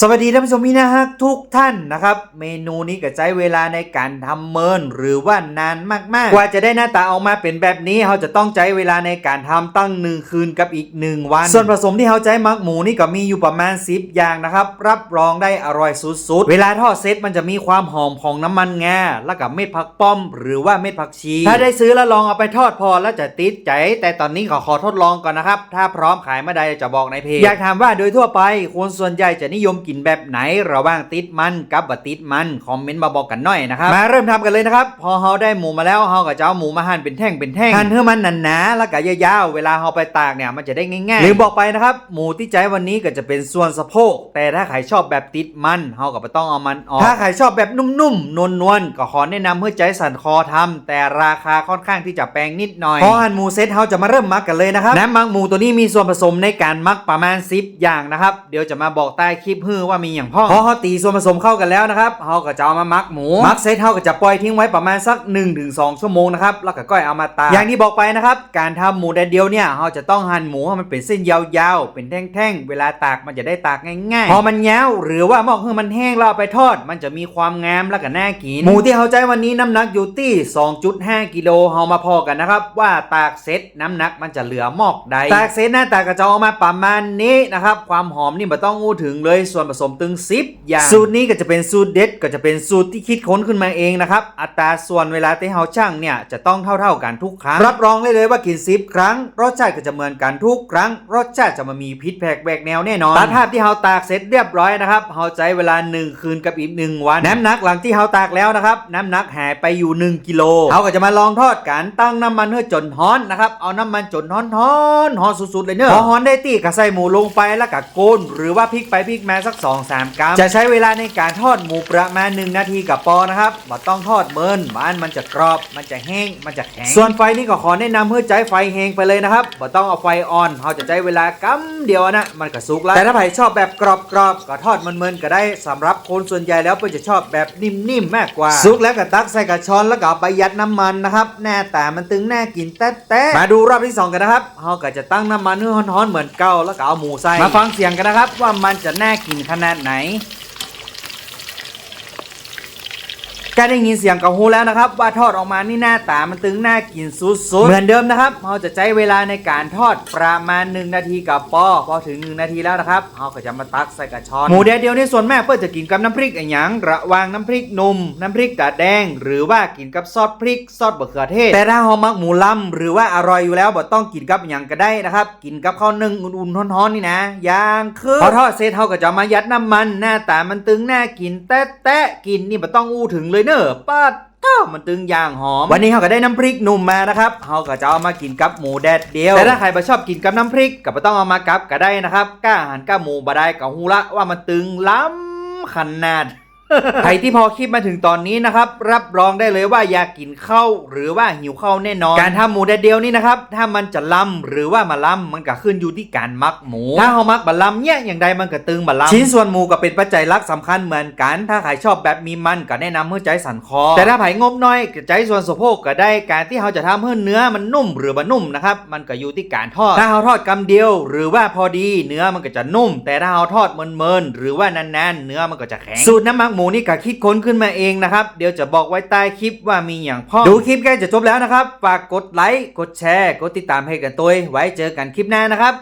สวัสดีท่านผู้ชมที่นะฮะทุกท่านนะครับ เมนูนี้ก็ใช้เวลาในการทำเมินหรือว่านานมากๆ กว่าจะได้หน้าตาออกมาเป็นแบบนี้เราจะต้องใช้เวลาในการทำตั้งหนึ่งคืนกับอีกหนึ่งวัน ส่วนผสมที่เราใช้มักหมูนี่ก็มีอยู่ประมาณ 10 อย่างนะครับ รับรองได้อร่อยสุดๆ เวลาทอดเซตมันจะมีความหอมของน้ำมันงาแล้วกับเม็ดผักป้อม หรือว่าเม็ดผักชี ถ้าได้ซื้อแล้วลองเอาไปทอดพอแล้วจะติดใจ แต่ตอนนี้ขอขอทดลองก่อนนะครับถ้าพร้อมขายเมื่อใดจะบอกในเพจอยากถามว่าโดยทั่วไปคนส่วนใหญ่จะนิยมกินแบบไหนระหว่างติดมันกับบะติดมันคอมเมนต์มาบอกกันหน่อยนะครับมาเริ่มทำกันเลยนะครับพอเราได้หมูมาแล้วเราก็จะเอาหมูมาหั่นเป็นแท่งเป็นแท่งหั่นให้มันหนาๆแล้วก็ยาวๆเวลาเราไปตากเนี่ยมันจะได้ง่ายๆลืมบอกไปนะครับหมูที่ใจวันนี้ก็จะเป็นส่วนสะโพก แต่ถ้าใครชอบแบบติดมันเราก็ไม่ต้องเอามันออกถ้าใครชอบแบบนุ่มๆนวลๆก็ขอแนะนำเพื่อใจสันคอทำแต่ราคาค่อนข้างที่จะแพงนิดหน่อยพอหั่นหมูเสร็จเราจะมาเริ่มมักกันเลยนะครับน้ำมักหมูตัวนี้มีส่วนผสมในการมักประมาณ 10 อย่างนะครับ เดี๋ยวจะมาบอกใต้คลิปฮือว่ามีอย่างพ่อพอเขาตีส่วนผสมเข้ากันแล้วนะครับเราก็จะเอามามักหมูมักเสร็จเราก็จะปล่อยทิ้งไว้ประมาณสัก 1-2 ชั่วโมงนะครับแล้วก็ก้อยเอามาตากอย่างที่บอกไปนะครับการทำหมูแดดเดียวเนี่ยเราจะต้องหั่นหมูให้มันเป็นเส้นยาวๆเป็นแท่งๆเวลาตากมันจะได้ตากง่ายๆพอมันยาวหรือว่ามอกให้มันแห้งเราเอาไปทอด มันจะมีความงามและก็น่ากินหมูที่เขาใจวันนี้น้ำหนักอยู่ที่ 2.5 กิโลเรามาพอกันนะครับว่าตากเสร็จน้ำหนักมันจะเหลือมอกใดตากเสร็จหน้าตากระจะออกมาประมาณนี้นะครับความหอมนี่ไม่ต้องอู้ถึงเลยส่วนผสมตึงซิปอย่าง สูตรนี้ก็จะเป็นสูตรเด็ดก็จะเป็นสูตรที่คิดค้นขึ้นมาเองนะครับ อัตราส่วนเวลาที่เราช่างเนี่ยจะต้องเท่าๆกันทุกครั้ง รับรองได้เลยว่ากินซิปครั้ง รสชาติก็จะเหมือนกันทุกครั้ง รสชาติจะมามีพิษแผกแบกแนวแน่นอนตัดภาพที่เราตากเสร็จเรียบร้อยนะครับเราใช้เวลา 1 คืนกับอีก 1 วัน น้ำหนักหลังที่เราตากแล้วนะครับ น้ำหนักหายไปอยู่ 1 กิโลเราก็จะมาลองทอดกันตั้งน้ำมันเพื่อจนฮ้อนนะครับเอาน้ำมันจนฮ้อนฮ้อนฮ้อนสุดๆเลยเนอะพอฮ้อนได้ตีก็ใส่หมูลงไปแล้วก็โกนหรือว่าพลิกไปพลิกมาสัก2-3 กรัม จะใช้เวลาในการทอดหมูประมาณ 1 นาทีกับปอนะครับบ่ต้องทอดเมินมันมันจะกรอบ มันจะแห้ง มันจะแข็ง ส่วนไฟนี่ก็ขอแนะนำเพื่อใจไฟแห้งไปเลยนะครับบ่ต้องเอาไฟอ่อนเราจะใช้เวลากำเดียวนะ มันก็สุกแล้ว แต่ถ้าใครชอบแบบกรอบๆก็ทอดเมินๆก็ได้สำหรับคนส่วนใหญ่แล้วเพื่อจะชอบแบบนิ่มๆมากกว่า สุกแล้วก็ตักใส่กระชอนแล้วก็เอาไปยัดน้ำมันนะครับหน้าตามันตึงน่ากินแต๊ะๆมาดูรอบที่สองกันนะครับเราก็จะตั้งน้ำมันให้ร้อนๆเหมือนเก่าแล้วก็เอาหมูใส่มาฟังเสียงกันนะครับว่ามันจะน่ากินขนาดไหน การได้ยินเสียงกับฮูแล้วนะครับ ว่าทอดออกมานี่หน้าตามันตึงน่ากินสุดๆ เหมือนเดิมนะครับเราจะใช้เวลาในการทอดประมาณ 1 นาทีกับปอพอถึง 1 นาทีแล้วนะครับเราก็จะมาตักใส่กระชอนหมูแดดเดียวนี่ส่วนมากเพื่อจะกินกับน้ำพริกอะไรอย่างระหวางน้ำพริกหนุ่มน้ำพริกตาแดง หรือว่ากินกับซอสพริกซอสบะเขือเทศ แต่ถ้าเรามักหมูลำหรือว่าอร่อยอยู่แล้วบ่ต้องกินกับอย่างก็ได้นะครับกินกับข้าวนึ่งอุ่นๆร้อนๆนี่นะอย่างคือพอทอดเสร็จเราก็จะมายัดน้ำมัน หน้าตามันตึงน่ากินแตะๆกินนี่บ่ต้องอู้ถึงเลยเนอะป้าดถ้ามันตึงอย่างหอม วันนี้เราก็ได้น้ำพริกหนุ่มมานะครับเราก็จะเอามากินกับหมูแดดเดียว แต่ถ้าใครไม่ชอบกินกับน้ำพริกก็ไม่ต้องเอามากับก็ได้นะครับกล้าอาหารก้าหมูบาได้กับฮูละว่ามันตึงล้ำขนาด ใครที่พอคลิปมาถึงตอนนี้นะครับ รับรองได้เลยว่าอยากกินข้าวหรือว่าหิวข้าวแน่นอน การทำหมูแดดเดียวนี่นะครับ ถ้ามันจะล้ำหรือว่ามาล้ำมันก็ขึ้นอยู่ที่การมักหมู ถ้าเขามักบะล้ำเนี่ยอย่างใดมันก็ตึงบะล้ำชิ้นส่วนหมูก็เป็นปัจจัยลักสำคัญเหมือนกัน ถ้าใครชอบแบบมีมันก็แนะนำเพื่อใจสันคอ แต่ถ้าไผ่งบน้อยก็ใจส่วนสะโพกก็ได้การที่เขาจะทำให้เนื้อมันนุ่มหรือบะนุ่มนะครับมันก็อยู่ที่การทอด ถ้าเขาทอดกำเดียว หรือว่าพอดีเนื้อมันก็จะนุ่ม แต่ถ้าเขาทอดเมินๆหรือว่านานๆเนื้อมันก็จะแข็งสูตรน้ำมักหมูนี่กะคิดค้นขึ้นมาเองนะครับ เดี๋ยวจะบอกไว้ใต้คลิปว่ามีอย่างพ่อ ดูคลิปใกล้จะจบแล้วนะครับ ฝากกดไลค์ กดแชร์ กดติดตามให้กันตัวไว้เจอกันคลิปหน้านะครับ